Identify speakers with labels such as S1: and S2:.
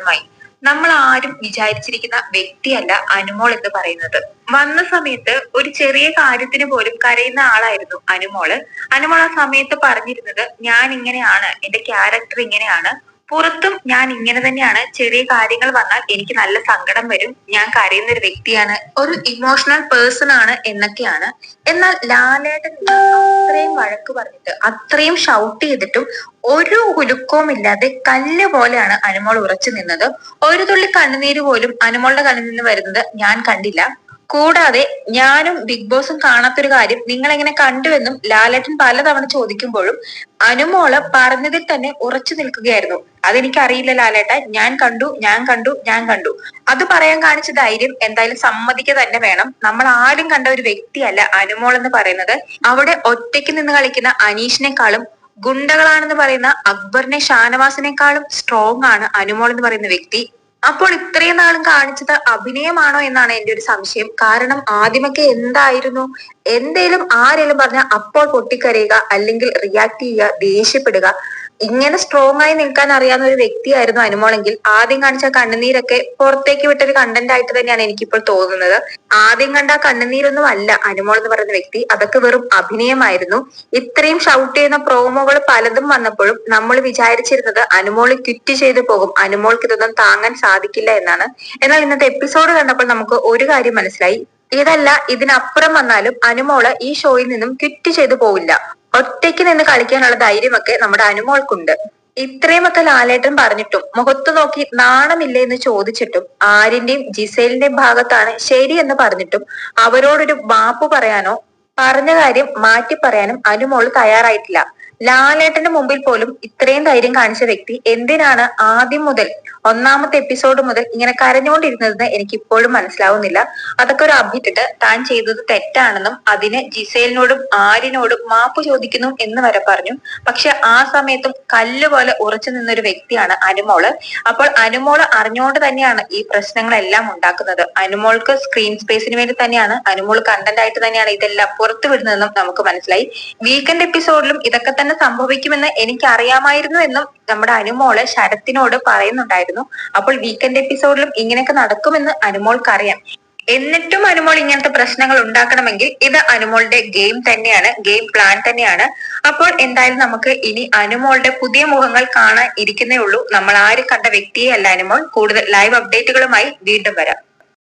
S1: മായി നമ്മൾ ആരും വിചാരിച്ചിരിക്കുന്ന വ്യക്തിയല്ല അനുമോൾ എന്ന് പറയുന്നത്. വന്ന സമയത്ത് ഒരു ചെറിയ കാര്യത്തിന് പോലും കരയുന്ന ആളായിരുന്നു അനുമോൾ അനുമോൾ ആ സമയത്ത് പറഞ്ഞിരുന്നത് ഞാൻ ഇങ്ങനെയാണ് എന്റെ ക്യാരക്ടർ ഇങ്ങനെയാണ് പുറത്തും ഞാൻ ഇങ്ങനെ തന്നെയാണ് ചെറിയ കാര്യങ്ങൾ വന്നാൽ എനിക്ക് നല്ല സങ്കടം വരും. ഞാൻ കരയുന്ന ഒരു വ്യക്തിയാണ്. ഒരു ഇമോഷണൽ പേഴ്സൺ ആണ് എന്നൊക്കെയാണ്. എന്നാൽ ലാലേട്ടൻ അത്രയും വഴക്ക് പറഞ്ഞിട്ട് അത്രയും ഷൗട്ട് ചെയ്തിട്ടും ഒരു കുലുക്കവും ഇല്ലാതെ കല്ല് പോലെയാണ് അനുമോൾ ഉറച്ചു നിന്നത്. ഒരു തുള്ളി കണ്ണുനീര് പോലും അനുമോളുടെ കണ്ണിൽ നിന്ന് വരുന്നത് ഞാൻ കണ്ടില്ല. കൂടാതെ ഞാനും ബിഗ് ബോസും കാണാത്തൊരു കാര്യം നിങ്ങൾ എങ്ങനെ കണ്ടുവെന്നും ലാലേട്ടൻ പലതവണ ചോദിക്കുമ്പോഴും അനുമോൾ പറഞ്ഞതിൽ തന്നെ ഉറച്ചു നിൽക്കുകയായിരുന്നു. അതെനിക്കറിയില്ല ലാലേട്ട ഞാൻ കണ്ടു ഞാൻ കണ്ടു ഞാൻ കണ്ടു. അത് പറയാൻ കാണിച്ച ധൈര്യം എന്തായാലും സമ്മതിക്കുക തന്നെ വേണം. നമ്മൾ ആരും കണ്ട ഒരു വ്യക്തിയല്ല അനുമോൾ എന്ന് പറയുന്നത്. അവിടെ ഒറ്റയ്ക്ക് നിന്ന് കളിക്കുന്ന അനീഷിനെക്കാളും ഗുണ്ടകളാണെന്ന് പറയുന്ന അക്ബറിനെ ഷാനവാസിനേക്കാളും സ്ട്രോങ് ആണ് അനുമോൾ എന്ന് പറയുന്ന വ്യക്തി. അപ്പോൾ ഇത്രയും നാളും കാണിച്ചത് അഭിനയമാണോ എന്നാണ് എന്റെ ഒരു സംശയം. കാരണം ആദ്യമൊക്കെ എന്തായിരുന്നു? എന്തേലും ആരേലും പറഞ്ഞ അപ്പോൾ പൊട്ടിക്കരയുക അല്ലെങ്കിൽ റിയാക്ട് ചെയ്യുക ദേഷ്യപ്പെടുക. ഇങ്ങനെ സ്ട്രോങ് ആയി നിൽക്കാൻ അറിയാവുന്ന ഒരു വ്യക്തിയായിരുന്നു അനുമോളെങ്കിൽ ആദ്യം കാണിച്ച കണ്ണുനീരൊക്കെ പുറത്തേക്ക് വിട്ടൊരു കണ്ടന്റ് ആയിട്ട് തന്നെയാണ് എനിക്കിപ്പോൾ തോന്നുന്നത്. ആദ്യം കണ്ട കണ്ണുനീരൊന്നും അല്ല അനുമോൾ എന്ന് പറയുന്ന വ്യക്തി. അതൊക്കെ വെറും അഭിനയമായിരുന്നു. ഇത്രയും ഷൗട്ട് ചെയ്യുന്ന പ്രോമോകൾ പലതും വന്നപ്പോഴും നമ്മൾ വിചാരിച്ചിരുന്നത് അനുമോൾ ക്വിറ്റ് ചെയ്തു പോകും. അനുമോൾക്ക് ഇതൊന്നും താങ്ങാൻ സാധിക്കില്ല എന്നാണ്. എന്നാൽ ഇന്നത്തെ എപ്പിസോഡ് കണ്ടപ്പോൾ നമുക്ക് ഒരു കാര്യം മനസ്സിലായി. ഇതല്ല ഇതിനപ്പുറം വന്നാലും അനുമോൾ ഈ ഷോയിൽ നിന്നും ക്വിറ്റ് ചെയ്തു പോവില്ല. ഒറ്റയ്ക്ക് നിന്ന് കളിക്കാനുള്ള ധൈര്യമൊക്കെ നമ്മുടെ അനുമോൾക്കുണ്ട്. ഇത്രയുമൊക്കെ ലാലേട്ടൻ പറഞ്ഞിട്ടും മുഖത്ത് നോക്കി നാണമില്ലേ എന്ന് ചോദിച്ചിട്ടും ആരിന്റെയും ജിസേലിന്റെയും ഭാഗത്താണ് ശരി എന്ന് പറഞ്ഞിട്ടും അവരോടൊരു മാപ്പ് പറയാനോ പറഞ്ഞ കാര്യം മാറ്റി പറയാനും അനുമോൾ തയ്യാറായിട്ടില്ല. ലാലേട്ടന്റെ മുമ്പിൽ പോലും ഇത്രയും ധൈര്യം കാണിച്ച വ്യക്തി എന്തിനാണ് ആദ്യം മുതൽ ഒന്നാമത്തെ എപ്പിസോഡ് മുതൽ ഇങ്ങനെ കരഞ്ഞുകൊണ്ടിരുന്നതെന്ന് എനിക്ക് ഇപ്പോഴും മനസ്സിലാവുന്നില്ല. അതൊക്കെ ഒരു അഭിറ്റിട്ട് താൻ ചെയ്തത് തെറ്റാണെന്നും അതിന് ജിസേലിനോടും ആരിനോടും മാപ്പ് ചോദിക്കുന്നു എന്ന് വരെ പറഞ്ഞു. പക്ഷെ ആ സമയത്തും കല്ല് പോലെ ഉറച്ചു നിന്നൊരു വ്യക്തിയാണ് അനുമോൾ. അപ്പോൾ അനുമോൾ അറിഞ്ഞുകൊണ്ട് തന്നെയാണ് ഈ പ്രശ്നങ്ങളെല്ലാം ഉണ്ടാക്കുന്നത്. അനുമോൾക്ക് സ്ക്രീൻ സ്പേസിന് വേണ്ടി തന്നെയാണ് അനുമോൾ കണ്ടന്റ് ആയിട്ട് തന്നെയാണ് ഇതെല്ലാം പുറത്തു വിടുന്നതെന്നും നമുക്ക് മനസ്സിലായി. വീക്കെൻഡ് എപ്പിസോഡിലും ഇതൊക്കെ തന്നെ സംഭവിക്കുമെന്ന് എനിക്ക് അറിയാമായിരുന്നു എന്നും നമ്മുടെ അനുമോൾ ശരത്തിനോട് പറയുന്നുണ്ടായിരുന്നു. അപ്പോൾ വീക്കെൻഡ് എപ്പിസോഡിലും ഇങ്ങനെയൊക്കെ നടക്കുമെന്ന് അനുമോൾക്ക് അറിയാം എന്നിട്ടും അനുമോൾ ഇങ്ങനത്തെ പ്രശ്നങ്ങൾ ഉണ്ടാക്കണമെങ്കിൽ ഇത് അനുമോളുടെ ഗെയിം തന്നെയാണ് ഗെയിം പ്ലാൻ തന്നെയാണ്. അപ്പോൾ എന്തായാലും നമുക്ക് ഇനി അനുമോളുടെ പുതിയ മുഖങ്ങൾ കാണാൻ ഇരിക്കുന്നേ ഉള്ളൂ. നമ്മൾ ആര് കണ്ട വ്യക്തിയെ അല്ല അനുമോൾ. കൂടുതൽ ലൈവ് അപ്ഡേറ്റുകളുമായി വീണ്ടും വരാം.